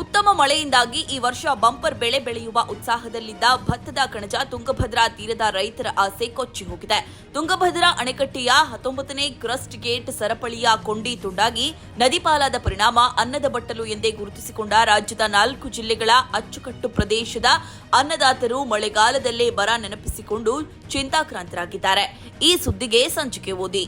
ಉತ್ತಮ ಮಳೆಯಿಂದಾಗಿ ಈ ವರ್ಷ ಬಂಪರ್ ಬೆಳೆ ಬೆಳೆಯುವ ಉತ್ಸಾಹದಲ್ಲಿದ್ದ ಭತ್ತದ ಕಣಜ ತುಂಗಭದ್ರಾ ತೀರದ ರೈತರ ಆಸೆ ಕೊಚ್ಚಿ ಹೋಗಿದೆ. ತುಂಗಭದ್ರಾ ಅಣೆಕಟ್ಟೆಯ ಹತ್ತೊಂಬತ್ತನೇ ಕ್ರಸ್ಟ್ ಗೇಟ್ ಸರಪಳಿಯ ಕೊಂಡಿ ತುಂಡಾಗಿ ನದಿ ಪಾಲಾದ ಪರಿಣಾಮ ಅನ್ನದ ಬಟ್ಟಲು ಎಂದೇ ಗುರುತಿಸಿಕೊಂಡ ರಾಜ್ಯದ ನಾಲ್ಕು ಜಿಲ್ಲೆಗಳ ಅಚ್ಚುಕಟ್ಟು ಪ್ರದೇಶದ ಅನ್ನದಾತರು ಮಳೆಗಾಲದಲ್ಲೇ ಬರ ನೆನಪಿಸಿಕೊಂಡು ಚಿಂತಾಕ್ರಾಂತರಾಗಿದ್ದಾರೆ. ಈ ಸುದ್ದಿಗೆ ಸಂಚಿಕೆ ಓದಿ.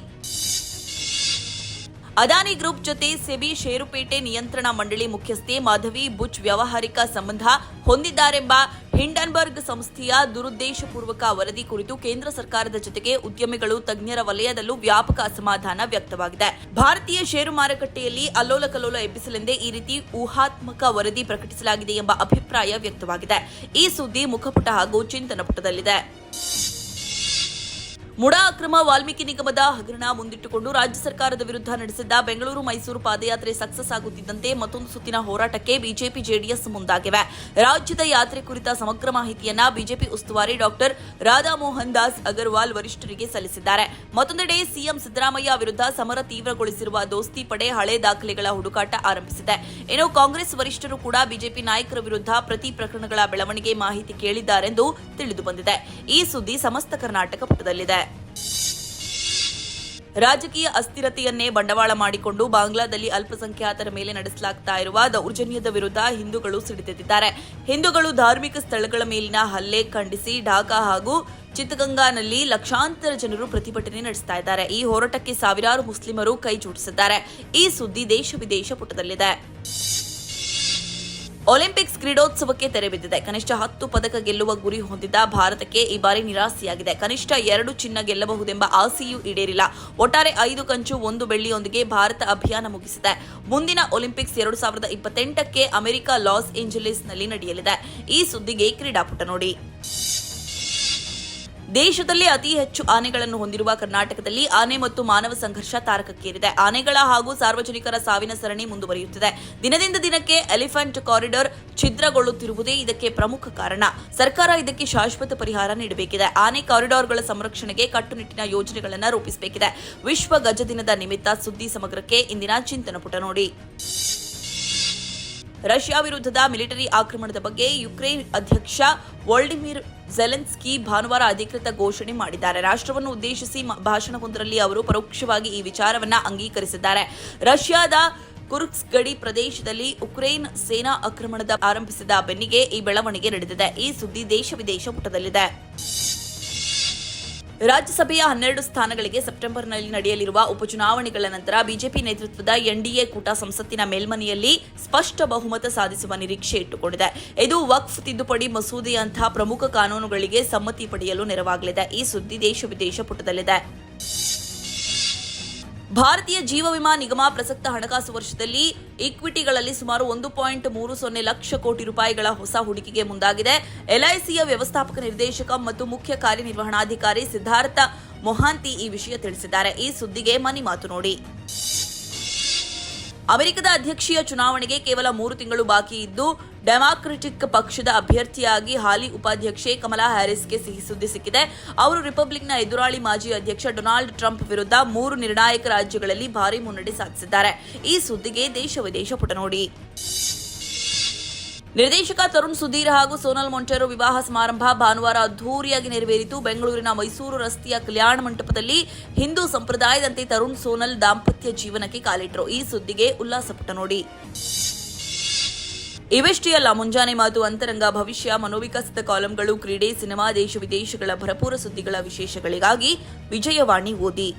ಅದಾನಿ ಗ್ರೂಪ್ ಜೊತೆ ಸೆಬಿ ಷೇರುಪೇಟೆ ನಿಯಂತ್ರಣ ಮಂಡಳಿ ಮುಖ್ಯಸ್ಥೆ ಮಾಧವಿ ಬುಚ್ ವ್ಯಾವಹಾರಿಕ ಸಂಬಂಧ ಹೊಂದಿದ್ದಾರೆಂಬ ಹಿಂಡನ್ಬರ್ಗ್ ಸಂಸ್ಥೆಯ ದುರುದ್ದೇಶಪೂರ್ವಕ ವರದಿ ಕುರಿತು ಕೇಂದ್ರ ಸರ್ಕಾರದ ಜೊತೆಗೆ ಉದ್ಯಮಿಗಳು ತಜ್ಞರ ವಲಯದಲ್ಲೂ ವ್ಯಾಪಕ ಅಸಮಾಧಾನ ವ್ಯಕ್ತವಾಗಿದೆ. ಭಾರತೀಯ ಷೇರು ಮಾರುಕಟ್ಟೆಯಲ್ಲಿ ಅಲ್ಲೋಲ ಕಲ್ಲೋಲ ಎಬ್ಬಿಸಲೆಂದೇ ಈ ರೀತಿ ಊಹಾತ್ಮಕ ವರದಿ ಪ್ರಕಟಿಸಲಾಗಿದೆ ಎಂಬ ಅಭಿಪ್ರಾಯ ವ್ಯಕ್ತವಾಗಿದೆ. ಈ ಸುದ್ದಿ ಮುಖಪುಟ ಹಾಗೂ ಚಿಂತನ ಪುಟದಲ್ಲಿದೆ. ಮುಡಾ ಅಕ್ರಮ ವಾಲ್ಮೀಕಿ ನಿಗಮದ ಹಗರಣ ಮುಂದಿಟ್ಟುಕೊಂಡು ರಾಜ್ಯ ಸರ್ಕಾರದ ವಿರುದ್ಧ ನಡೆಸಿದ್ದ ಬೆಂಗಳೂರು ಮೈಸೂರು ಪಾದಯಾತ್ರೆ ಸಕ್ಸಸ್ ಆಗುತ್ತಿದ್ದಂತೆ ಮತ್ತೊಂದು ಸುತ್ತಿನ ಹೋರಾಟಕ್ಕೆ ಬಿಜೆಪಿ ಜೆಡಿಎಸ್ ಮುಂದಾಗಿವೆ. ರಾಜ್ಯದ ಯಾತ್ರೆ ಕುರಿತ ಸಮಗ್ರ ಮಾಹಿತಿಯನ್ನ ಬಿಜೆಪಿ ಉಸ್ತುವಾರಿ ಡಾಕ್ಟರ್ ರಾಧಾಮೋಹನ್ ದಾಸ್ ಅಗರ್ವಾಲ್ ವರಿಷ್ಠರಿಗೆ ಸಲ್ಲಿಸಿದ್ದಾರೆ. ಮತ್ತೊಂದೆಡೆ ಸಿಎಂ ಸಿದ್ದರಾಮಯ್ಯ ವಿರುದ್ಧ ಸಮರ ತೀವ್ರಗೊಳಿಸಿರುವ ದೋಸ್ತಿ ಪಡೆ ಹಳೆ ದಾಖಲೆಗಳ ಹುಡುಕಾಟ ಆರಂಭಿಸಿದೆ. ಇನ್ನು ಕಾಂಗ್ರೆಸ್ ವರಿಷ್ಠರು ಕೂಡ ಬಿಜೆಪಿ ನಾಯಕರ ವಿರುದ್ಧ ಪ್ರತಿ ಪ್ರಕರಣಗಳ ಬೆಳವಣಿಗೆ ಮಾಹಿತಿ ಕೇಳಿದ್ದಾರೆಂದು ತಿಳಿದುಬಂದಿದೆ ಈ ಸುದ್ದಿ ಸಮಸ್ತ ಕರ್ನಾಟಕ ಪುಟದಲ್ಲಿದೆ. ರಾಜಕೀಯ ಅಸ್ಥಿರತೆಯನ್ನೇ ಬಂಡವಾಳ ಮಾಡಿಕೊಂಡು ಬಾಂಗ್ಲಾದಲ್ಲಿ ಅಲ್ಪಸಂಖ್ಯಾತರ ಮೇಲೆ ನಡೆಸಲಾಗ್ತಾ ಇರುವ ದೌರ್ಜನ್ಯದ ವಿರುದ್ಧ ಹಿಂದೂಗಳು ಸಿಡಿದೆದ್ದಿದ್ದಾರೆ. ಹಿಂದೂಗಳು ಧಾರ್ಮಿಕ ಸ್ಥಳಗಳ ಮೇಲಿನ ಹಲ್ಲೆ ಖಂಡಿಸಿ ಢಾಕಾ ಹಾಗೂ ಚಿತ್ತಗಂಗಾನಲ್ಲಿ ಲಕ್ಷಾಂತರ ಜನರು ಪ್ರತಿಭಟನೆ ನಡೆಸ್ತಾ ಇದ್ದಾರೆ. ಈ ಹೋರಾಟಕ್ಕೆ ಸಾವಿರಾರು ಮುಸ್ಲಿಮರು ಕೈ ಜೋಡಿಸಿದ್ದಾರೆ. ಈ ಸುದ್ದಿ ದೇಶ ವಿದೇಶ ಪುಟದಲ್ಲಿದೆ. ಒಲಿಂಪಿಕ್ಸ್ ಕ್ರೀಡೋತ್ಸವಕ್ಕೆ ತೆರೆ ಬಿದ್ದಿದೆ. ಕನಿಷ್ಠ ಹತ್ತು ಪದಕ ಗೆಲ್ಲುವ ಗುರಿ ಹೊಂದಿದ್ದ ಭಾರತಕ್ಕೆ ಈ ಬಾರಿ ನಿರಾಸೆಯಾಗಿದೆ. ಕನಿಷ್ಠ ಎರಡು ಚಿನ್ನ ಗೆಲ್ಲಬಹುದೆಂಬ ಆಸೆಯೂ ಈಡೇರಿಲ್ಲ. ಒಟ್ಟಾರೆ ಐದು ಕಂಚು, ಒಂದು ಬೆಳ್ಳಿಯೊಂದಿಗೆ ಭಾರತ ಅಭಿಯಾನ ಮುಗಿಸಿದೆ. ಮುಂದಿನ ಒಲಿಂಪಿಕ್ಸ್ ಎರಡು ಸಾವಿರದ ಇಪ್ಪತ್ತೆಂಟಕ್ಕೆ ಅಮೆರಿಕ ಲಾಸ್ ಏಂಜಲೀಸ್ನಲ್ಲಿ ನಡೆಯಲಿದೆ. ಈ ಸುದ್ದಿಗೆ ಕ್ರೀಡಾಪುಟ ನೋಡಿ. ದೇಶದಲ್ಲಿ ಅತಿ ಹೆಚ್ಚು ಆನೆಗಳನ್ನು ಹೊಂದಿರುವ ಕರ್ನಾಟಕದಲ್ಲಿ ಆನೆ ಮತ್ತು ಮಾನವ ಸಂಘರ್ಷ ತಾರಕಕ್ಕೇರಿದೆ. ಆನೆಗಳ ಹಾಗೂ ಸಾರ್ವಜನಿಕರ ಸಾವಿನ ಸರಣಿ ಮುಂದುವರಿಯುತ್ತಿದೆ. ದಿನದಿಂದ ದಿನಕ್ಕೆ ಎಲಿಫೆಂಟ್ ಕಾರಿಡಾರ್ ಛಿದ್ರಗೊಳ್ಳುತ್ತಿರುವುದೇ ಇದಕ್ಕೆ ಪ್ರಮುಖ ಕಾರಣ. ಸರ್ಕಾರ ಇದಕ್ಕೆ ಶಾಶ್ವತ ಪರಿಹಾರ ನೀಡಬೇಕಿದೆ. ಆನೆ ಕಾರಿಡಾರ್ಗಳ ಸಂರಕ್ಷಣೆಗೆ ಕಟ್ಟುನಿಟ್ಟಿನ ಯೋಜನೆಗಳನ್ನು ರೂಪಿಸಬೇಕಿದೆ. ವಿಶ್ವ ಗಜ ದಿನದ ನಿಮಿತ್ತ ಸುದ್ದಿ ಸಮಗ್ರಕ್ಕೆ ಇಂದಿನ ಚಿಂತನ ಪುಟ ನೋಡಿ. ರಷ್ಯಾ ವಿರುದ್ಧದ ಮಿಲಿಟರಿ ಆಕ್ರಮಣದ ಬಗ್ಗೆ ಯುಕ್ರೇನ್ ಅಧ್ಯಕ್ಷ ವೋಲ್ಡಿಮಿರ್ ಜೆಲೆನ್ಸ್ಕಿ ಭಾನುವಾರ ಅಧಿಕೃತ ಘೋಷಣೆ ಮಾಡಿದ್ದಾರೆ. ರಾಷ್ಟ್ರವನ್ನು ಉದ್ದೇಶಿಸಿ ಭಾಷಣವೊಂದರಲ್ಲಿ ಅವರು ಪರೋಕ್ಷವಾಗಿ ಈ ವಿಚಾರವನ್ನ ಅಂಗೀಕರಿಸಿದ್ದಾರೆ. ರಷ್ಯಾದ ಕುರ್ಕ್ಸ್ ಗಡಿ ಪ್ರದೇಶದಲ್ಲಿ ಉಕ್ರೇನ್ ಸೇನಾ ಆಕ್ರಮಣದ ಆರಂಭಿಸಿದ ಬೆನ್ನಿಗೆ ಈ ಬೆಳವಣಿಗೆ ನಡೆದಿದೆ. ಈ ಸುದ್ದಿ ದೇಶ ವಿದೇಶ ಪುಟದಲ್ಲಿದೆ ರಾಜ್ಯಸಭೆಯ ಹನ್ನೆರಡು ಸ್ಥಾನಗಳಿಗೆ ಸೆಪ್ಟೆಂಬರ್ನಲ್ಲಿ ನಡೆಯಲಿರುವ ಉಪಚುನಾವಣೆಗಳ ನಂತರ ಬಿಜೆಪಿ ನೇತೃತ್ವದ ಎನ್ಡಿಎ ಕೂಟ ಸಂಸತ್ತಿನ ಮೇಲ್ಮನೆಯಲ್ಲಿ ಸ್ಪಷ್ಟ ಬಹುಮತ ಸಾಧಿಸುವ ನಿರೀಕ್ಷೆ ಇಟ್ಟುಕೊಂಡಿದೆ. ಇದು ವಕ್ಫ್ ತಿದ್ದುಪಡಿ ಮಸೂದೆಯಂತಹ ಪ್ರಮುಖ ಕಾನೂನುಗಳಿಗೆ ಸಮ್ಮತಿ ಪಡೆಯಲು ನೆರವಾಗಲಿದೆ. ಈ ಸುದ್ದಿ ದೇಶ ವಿದೇಶ ಪುಟದಲ್ಲಿದೆ. ಭಾರತೀಯ ಜೀವ ವಿಮಾ ನಿಗಮ ಪ್ರಸಕ್ತ ಹಣಕಾಸು ವರ್ಷದಲ್ಲಿ ಇಕ್ವಿಟಿಗಳಲ್ಲಿ ಸುಮಾರು ಒಂದು ಪಾಯಿಂಟ್ ಮೂರು ಸೊನ್ನೆ ಲಕ್ಷ ಕೋಟಿ ರೂಪಾಯಿಗಳ ಹೊಸ ಹೂಡಿಕೆಗೆ ಮುಂದಾಗಿದೆ. ಎಲ್ಐಸಿಯ ವ್ಯವಸ್ಥಾಪಕ ನಿರ್ದೇಶಕ ಮತ್ತು ಮುಖ್ಯ ಕಾರ್ಯನಿರ್ವಹಣಾಧಿಕಾರಿ ಸಿದ್ಧಾರ್ಥ ಮೊಹಾಂತಿ ಈ ವಿಷಯ ತಿಳಿಸಿದ್ದಾರೆ. ಈ ಸುದ್ದಿಗೆ ಮನಿ ಮಾತು ನೋಡಿ. ಅಮೆರಿಕದ ಅಧ್ಯಕ್ಷೀಯ ಚುನಾವಣೆಗೆ ಕೇವಲ ಮೂರು ತಿಂಗಳು ಬಾಕಿ ಇದ್ದು, ಡೆಮಾಕ್ರೆಟಿಕ್ ಪಕ್ಷದ ಅಭ್ಯರ್ಥಿಯಾಗಿ ಹಾಲಿ ಉಪಾಧ್ಯಕ್ಷೆ ಕಮಲಾ ಹ್ಯಾರಿಸ್ಗೆ ಸಿಹಿ ಸುದ್ದಿ ಸಿಕ್ಕಿದೆ. ಅವರು ರಿಪಬ್ಲಿಕ್ನ ಎದುರಾಳಿ ಮಾಜಿ ಅಧ್ಯಕ್ಷ ಡೊನಾಲ್ಡ್ ಟ್ರಂಪ್ ವಿರುದ್ಧ ಮೂರು ನಿರ್ಣಾಯಕ ರಾಜ್ಯಗಳಲ್ಲಿ ಭಾರಿ ಮುನ್ನಡೆ ಸಾಧಿಸಿದ್ದಾರೆ. ಈ ಸುದ್ದಿಗೆ ದೇಶ ವಿದೇಶ ಪುಟ ನೋಡಿ ನಿರ್ದೇಶಕ ತರುಣ್ ಸುಧೀರ್ ಹಾಗೂ ಸೋನಲ್ ಮೊಂಟೆರೊ ವಿವಾಹ ಸಮಾರಂಭ ಭಾನುವಾರ ಅದ್ದೂರಿಯಾಗಿ ನೆರವೇರಿತು. ಬೆಂಗಳೂರಿನ ಮೈಸೂರು ರಸ್ತೆಯ ಕಲ್ಯಾಣ ಮಂಟಪದಲ್ಲಿ ಹಿಂದೂ ಸಂಪ್ರದಾಯದಂತೆ ತರುಣ್ ಸೋನಲ್ ದಾಂಪತ್ಯ ಜೀವನಕ್ಕೆ ಕಾಲಿಟ್ಟರು ಈ ಸುದ್ದಿಗೆ ಉಲ್ಲಾಸ ಪುಟ ನೋಡಿ. ಇವೆಷ್ಟೇ ಅಲ್ಲ, ಮುಂಜಾನೆ ಮಾತು ಅಂತರಂಗ, ಭವಿಷ್ಯ ಮನೋವಿಕಸಿತ ಕಾಲಂಗಳು, ಕ್ರೀಡೆ, ಸಿನಿಮಾ, ದೇಶ ವಿದೇಶಗಳ ಭರಪೂರ ಸುದ್ದಿಗಳ ವಿಶೇಷಗಳಿಗಾಗಿ ವಿಜಯವಾಣಿ ಓದಿ.